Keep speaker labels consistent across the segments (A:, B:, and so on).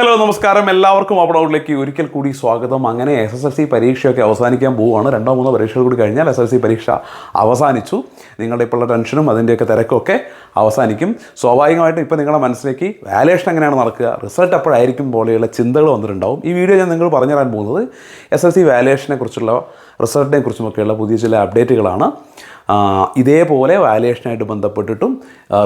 A: Hello നമസ്കാരം. എല്ലാവർക്കും അപ്ഡൗട്ടിലേക്ക് ഒരിക്കൽ കൂടി സ്വാഗതം. അങ്ങനെ എസ് എസ് എൽ സി പരീക്ഷയൊക്കെ അവസാനിക്കാൻ പോവുകയാണ്. രണ്ടോ മൂന്നോ പരീക്ഷകൾ കൂടി കഴിഞ്ഞാൽ എസ് എൽ സി പരീക്ഷ അവസാനിച്ചു. നിങ്ങളുടെ ഇപ്പോഴുള്ള ടെൻഷനും അതിന്റെയൊക്കെ തിരക്കൊക്കെ അവസാനിക്കും. സ്വാഭാവികമായിട്ടും ഇപ്പോൾ നിങ്ങളുടെ മനസ്സിലേക്ക് വാലേഷൻ എങ്ങനെയാണ് നടക്കുക? റിസൾട്ട് എപ്പോഴായിരിക്കും പോലെയുള്ള ചിന്തകൾ വന്നിട്ടുണ്ടാവും. ഈ വീഡിയോ ഞാൻ നിങ്ങൾ പറഞ്ഞു തരാൻ പോകുന്നത് എസ് എൽ സി വാലേഷനെ കുറിച്ചുള്ള റിസൾട്ടിനെ കുറിച്ചുമൊക്കെയുള്ള പുതിയ ചില അപ്ഡേറ്റുകളാണ്. ഇതേപോലെ വാലുവേഷനായിട്ട് ബന്ധപ്പെട്ടിട്ടും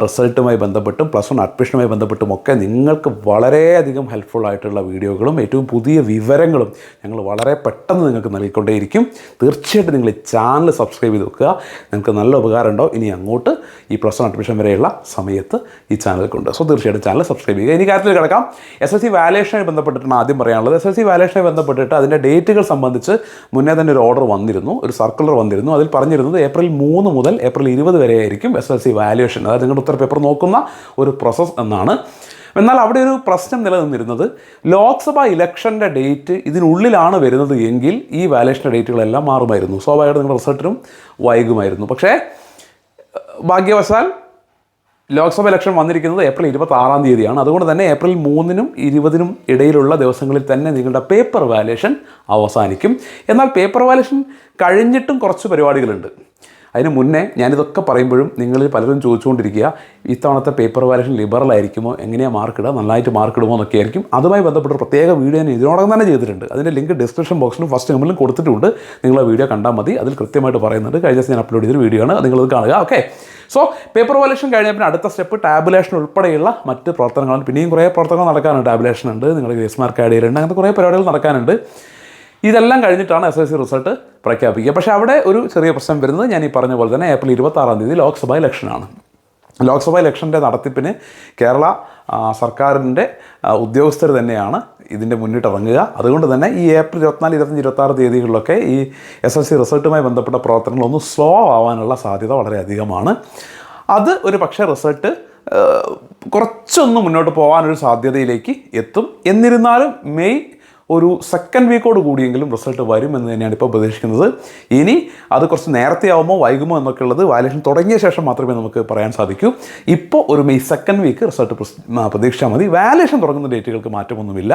A: റിസൾട്ടുമായി ബന്ധപ്പെട്ടും പ്ലസ് വൺ അഡ്മിഷനുമായി ബന്ധപ്പെട്ടും ഒക്കെ നിങ്ങൾക്ക് വളരെയധികം ഹെൽപ്ഫുൾ ആയിട്ടുള്ള വീഡിയോകളും ഏറ്റവും പുതിയ വിവരങ്ങളും ഞങ്ങൾ വളരെ പെട്ടെന്ന് നിങ്ങൾക്ക് നൽകിക്കൊണ്ടേയിരിക്കും. തീർച്ചയായിട്ടും നിങ്ങൾ ഈ ചാനൽ സബ്സ്ക്രൈബ് ചെയ്ത് വെക്കുക. നിങ്ങൾക്ക് നല്ല ഉപകാരം ഉണ്ടോ ഇനി അങ്ങോട്ട് ഈ പ്ലസ് വൺ അഡ്മിഷൻ വരെയുള്ള സമയത്ത് ഈ ചാനൽ കൊണ്ട്. സോ തീർച്ചയായിട്ടും ചാനൽ സബ്സ്ക്രൈബ് ചെയ്യുക. ഇനി കാര്യത്തിൽ കിടക്കാം. എസ് എസ് സി വാലേഷനുമായി ബന്ധപ്പെട്ടിട്ടാണ് ആദ്യം പറയാനുള്ളത്. എസ് എസ് സി വാലേഷനുമായി ബന്ധപ്പെട്ടിട്ട് അതിന്റെ ഡേറ്റുകൾ സംബന്ധിച്ച് മുന്നേ തന്നെ ഒരു ഓർഡർ വന്നിരുന്നു ഒരു സർക്കുലർ വന്നിരുന്നു. അതിൽ പറഞ്ഞിരുന്നത് ഏപ്രിൽ മൂന്ന് മുതൽ ഏപ്രിൽ ഇരുപത് വരെ ആയിരിക്കും എസ് എൽ സി വാല്യുവേഷൻ അതായത് നിങ്ങളുടെ ഉത്തര പേപ്പർ നോക്കുന്ന ഒരു പ്രോസസ്സ് എന്നാണ്. എന്നാൽ അവിടെ ഒരു പ്രശ്നം നിലനിന്നിരുന്നത് ലോക്സഭാ ഇലക്ഷന്റെ ഡേറ്റ് ഇതിനുള്ളിലാണ് വരുന്നത് എങ്കിൽ ഈ വാലേഷന്റെ ഡേറ്റുകളെല്ലാം മാറുമായിരുന്നു. സ്വാഭാവികമായിട്ട് നിങ്ങളുടെ റിസൾട്ടിനും വൈകുമായിരുന്നു. പക്ഷേ ഭാഗ്യവശാൽ ലോക്സഭ ഇലക്ഷൻ വന്നിരിക്കുന്നത് ഏപ്രിൽ ഇരുപത്തി ആറാം തീയതിയാണ്. അതുകൊണ്ട് തന്നെ ഏപ്രിൽ മൂന്നിനും ഇരുപതിനും ഇടയിലുള്ള ദിവസങ്ങളിൽ തന്നെ നിങ്ങളുടെ പേപ്പർ വാലേഷൻ അവസാനിക്കും. എന്നാൽ പേപ്പർ വാലേഷൻ കഴിഞ്ഞിട്ടും കുറച്ച് പരിപാടികളുണ്ട്. അതിന് മുന്നേ ഞാനിതൊക്കെ പറയുമ്പോഴും നിങ്ങളിൽ പലരും ചോദിച്ചുകൊണ്ടിരിക്കുക ഇത്തവണത്തെ പേപ്പർ വാലേഷൻ ലിബറൽ ആയിരിക്കുമോ? എങ്ങനെയാണ് മാർക്ക് ഇടുക? നന്നായിട്ട് മാർക്ക് ഇടുമോ? എന്നൊക്കെ ആയിരിക്കും. അതുമായി ബന്ധപ്പെട്ട പ്രത്യേക വീഡിയോ ഞാൻ ഇതിനോടകം തന്നെ ചെയ്തിട്ടുണ്ട്. അതിന്റെ ലിങ്ക് ഡിസ്ക്രിപ്ഷൻ ബോക്സിലും ഫസ്റ്റ് നമ്മളിലും കൊടുത്തിട്ടുണ്ട്. നിങ്ങൾ ആ വീഡിയോ കണ്ടാൽ മതി. അതിൽ കൃത്യമായിട്ട് പറയുന്നുണ്ട്. കഴിഞ്ഞ ദിവസം ഞാൻ അപ്ലോഡ് ചെയ്തൊരു വീഡിയോ ആണ്. നിങ്ങളത് കാണുക. ഓക്കെ സോ പേപ്പർ വാലേഷൻ കഴിഞ്ഞ പിന്നെ അടുത്ത സ്റ്റെപ്പ് ടാബുലേഷൻ ഉൾപ്പെടെയുള്ള മറ്റ് പ്രവർത്തനങ്ങളാണ്. പിന്നെയും കുറേ പ്രവർത്തനങ്ങൾ നടക്കാനുണ്ട്. ടാബുലേഷൻ ഉണ്ട് നിങ്ങൾ ഗ്രേസ് മാർക്ക് ആഡ് ചെയ്യലുണ്ട് അങ്ങനത്തെ കുറേ പരിപാടികൾ നടക്കാനുണ്ട്. ഇതെല്ലാം കഴിഞ്ഞിട്ടാണ് എസ് എസ് സി റിസൾട്ട് പ്രഖ്യാപിക്കുക. പക്ഷേ അവിടെ ഒരു ചെറിയ പ്രശ്നം വരുന്നത് ഞാൻ ഈ പറഞ്ഞ പോലെ തന്നെ ഏപ്രിൽ ഇരുപത്താറാം തീയതി ലോക്സഭാ ഇലക്ഷനാണ് ലോക്സഭാ ഇലക്ഷന്റെ നടത്തിപ്പിന് കേരള സർക്കാരിന്റെ ഉദ്യോഗസ്ഥർ തന്നെയാണ് ഇതിന്റെ മുന്നിട്ടിറങ്ങുക അതുകൊണ്ട് തന്നെ ഈ ഏപ്രിൽ ഇരുപത്തിനാല് ഇരുപത്തഞ്ച് ഇരുപത്താറ് തീയതികളിലൊക്കെ ഈ എസ് എൽ സി റിസൾട്ടുമായി ബന്ധപ്പെട്ട പ്രവർത്തനങ്ങളൊന്നും സ്ലോ ആവാനുള്ള സാധ്യത വളരെ അധികമാണ്. അത് ഒരു പക്ഷേ റിസൾട്ട് കുറച്ചൊന്ന് മുന്നോട്ട് പോകാനൊരു സാധ്യതയിലേക്ക് എത്തും. എന്നിരുന്നാലും മെയ് ഒരു സെക്കൻഡ് വീക്കോട് കൂടിയെങ്കിലും റിസൾട്ട് വരും എന്ന് തന്നെയാണ് ഇപ്പോൾ പ്രതീക്ഷിക്കുന്നത്. ഇനി അത് കുറച്ച് നേരത്തെ ആവുമോ വൈകുമോ എന്നൊക്കെ ഉള്ളത് വാലേഷൻ തുടങ്ങിയ ശേഷം മാത്രമേ നമുക്ക് പറയാൻ സാധിക്കൂ. ഇപ്പോൾ ഒരു മെയ് സെക്കൻഡ് വീക്ക് റിസൾട്ട് പ്രതീക്ഷിച്ചാൽ മതി. വാലേഷൻ തുടങ്ങുന്ന ഡേറ്റുകൾക്ക് മാറ്റമൊന്നുമില്ല.